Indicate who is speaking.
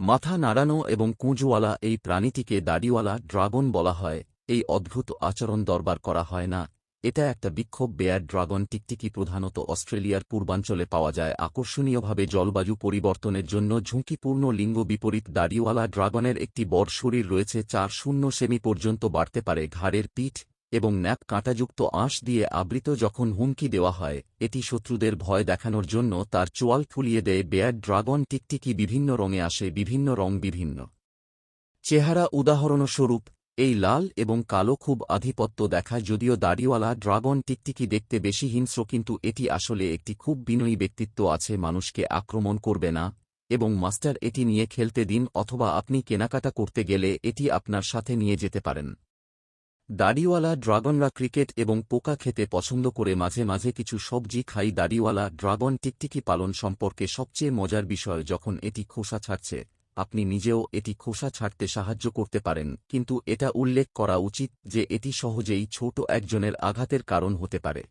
Speaker 1: মাথা নাড়ানো এবং কুঁজওয়ালা এই প্রাণীটিকে দাড়িওয়ালা ড্রাগন বলা হয়। এই অদ্ভুত আচরণ দরবার করা হয় না। এটা একটা বিক্ষোভ বেয়ার ড্রাগন টিকটিকি প্রধানত অস্ট্রেলিয়ার পূর্বাঞ্চলে পাওয়া যায়। আকর্ষণীয়ভাবে জলবায়ু পরিবর্তনের জন্য ঝুঁকিপূর্ণ লিঙ্গ বিপরীত দাড়িওয়ালা ড্রাগনের একটি বড় শরীর রয়েছে, চার শূন্য সেমি পর্যন্ত বাড়তে পারে। ঘাড়ের পিঠ এবং ন্যাপ কাঁটাযুক্ত আঁশ দিয়ে আবৃত যখন হুমকি দেওয়া হয়, এটি শত্রুদের ভয় দেখানোর জন্য তার চোয়াল ফুলিয়ে দেয় বেয়ার ড্রাগন টিকটিকি বিভিন্ন রঙে আসে বিভিন্ন রং বিভিন্ন। চেহারা উদাহরণস্বরূপ, এই লাল এবং কালো খুব আধিপত্য দেখায় যদিও দাড়িওয়ালা ড্রাগন টিকটিকি দেখতে বেশি হিংস্র কিন্তু এটি আসলে একটি খুব বিনয়ী ব্যক্তিত্ব আছে, মানুষকে আক্রমণ করবে না। এবং মাস্টার, এটি নিয়ে খেলতে দিন অথবা আপনি কেনাকাটা করতে গেলে এটি আপনার সাথে নিয়ে যেতে পারেন। দাড়িওয়ালা ড্রাগনরা ক্রিকেট এবং পোকা খেতে পছন্দ করে মাঝে মাঝে কিছু সবজি খাই। দাড়িওয়ালা ড্রাগন টিকটিকি পালন সম্পর্কে সবচেয়ে মজার বিষয় যখন এটি খোসা ছাড়ছে, আপনি নিজেও এটি খোসা ছাড়তে সাহায্য করতে পারেন, কিন্তু এটা উল্লেখ করা উচিত যে এটি সহজেই ছোট একজনের আঘাতের কারণ হতে পারে।